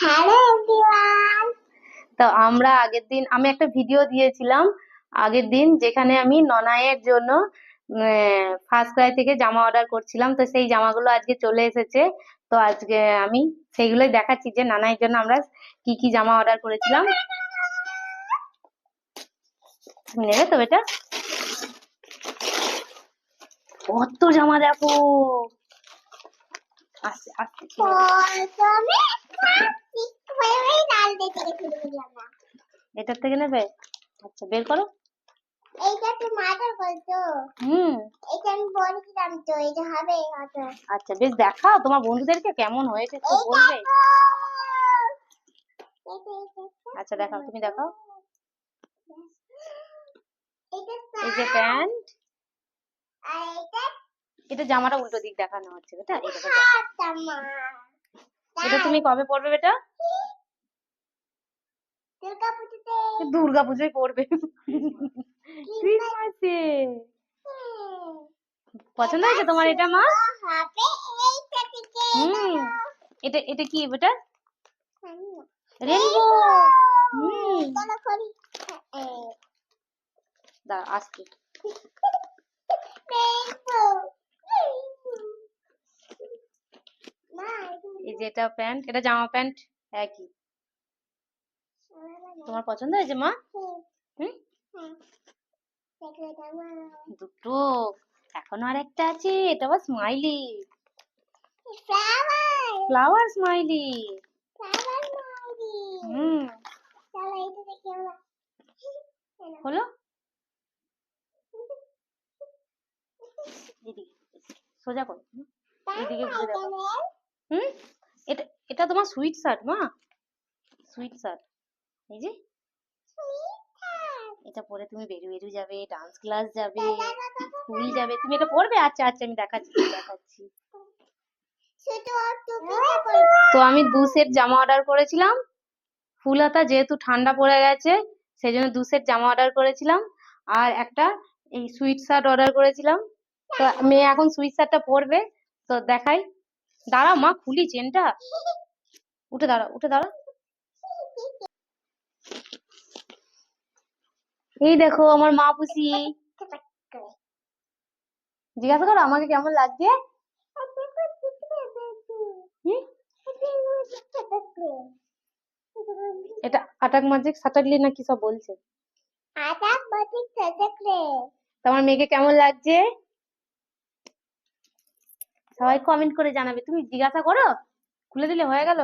Hello everyone তো আমরা আগের দিন আমি একটা ভিডিও দিয়েছিলাম আগের দিন যেখানে আমি ননায়ের জন্য ফার্স্ট ক্রাই থেকে জামা অর্ডার করছিলাম। তো সেই জামাগুলো আজকে চলে এসেছে। তো আজকে আমি সেইগুলোই দেখাচ্ছি যে নানাইয়ের জন্য আমরা কি কি জামা অর্ডার করেছিলাম। তুমি নেবে তো এটা? কত জামা দেখো। আস্তে আস্তে এটার থেকে নেবে? আচ্ছা বের করো। এইটা তো মাদার বলতো হুম। এটা আমি বলেছিলাম তো এটা হবে হয়তো আচ্ছা বেশ দেখাও তোমার বন্ধুদেরকে কেমন হয়েছে তো বলবে? এটা এটা আচ্ছা দেখাও তুমি দেখাও। এটা এই যে প্যান্ট। এটা এটা জামাটা উল্টো দিক দেখানো হচ্ছে বেটা। এটা এটা তুমি কবে পরবে বেটা দুর্গা পুজোতে দুর্গা পুজোয় পরবে ক্রিসমাসে। পছন্দ হয়েছে তোমার এটা মা? হুম। এটা এটা কি বেটা রেনবো হুম। চলো দাঁড়া আসতে এই যে এটা প্যান্ট এটা জামা প্যান্ট একই। তোমার পছন্দ হয়েছে মা? হুম? দুটো। এখনও আর একটা আছে এটা আবার স্মাইলি ফ্লাওয়ার স্মাইলি হুম। হলো? সোজা করো। এদিকে ঘুরে দেখো। হুম? এটা এটা তোমার সুইট শার্ট মা। সুইট শার্ট এই যে, এটা পরে তুমি বেরিয়ে বেরিয়ে যাবে ডান্স ক্লাস যাবে স্কুল যাবে, তুমি এটা পরবে আচ্ছা আচ্ছা আমি দেখাচ্ছি দেখাচ্ছি। তো আমি দু সেট জামা অর্ডার করেছিলাম। ফুল হাতা যেহেতু ঠান্ডা পড়ে গেছে সেই জন্য দু সেট জামা অর্ডার করেছিলাম। আর একটা এই সুইট শার্ট অর্ডার করেছিলাম। তো মেয়ে এখন সুইট শার্টটা পরবে। তো দেখাই। দাঁড়াও মা, খুলি চেনটা উঠে দাঁড়াও উঠে দাঁড়াও। এই দেখো আমার মা পুষি। জিজ্ঞাসা করো আমাকে কেমন লাগছে? এটা আটাক মাজিক সাটাকলি না কি সব বলছে? আটা বাটি চটকলে তো আমার মেয়েকে কেমন লাগছে? সবাই কমেন্ট করে জানাবে। তুমি জিজ্ঞাসা করো খুলে দিলে হয়ে গেল?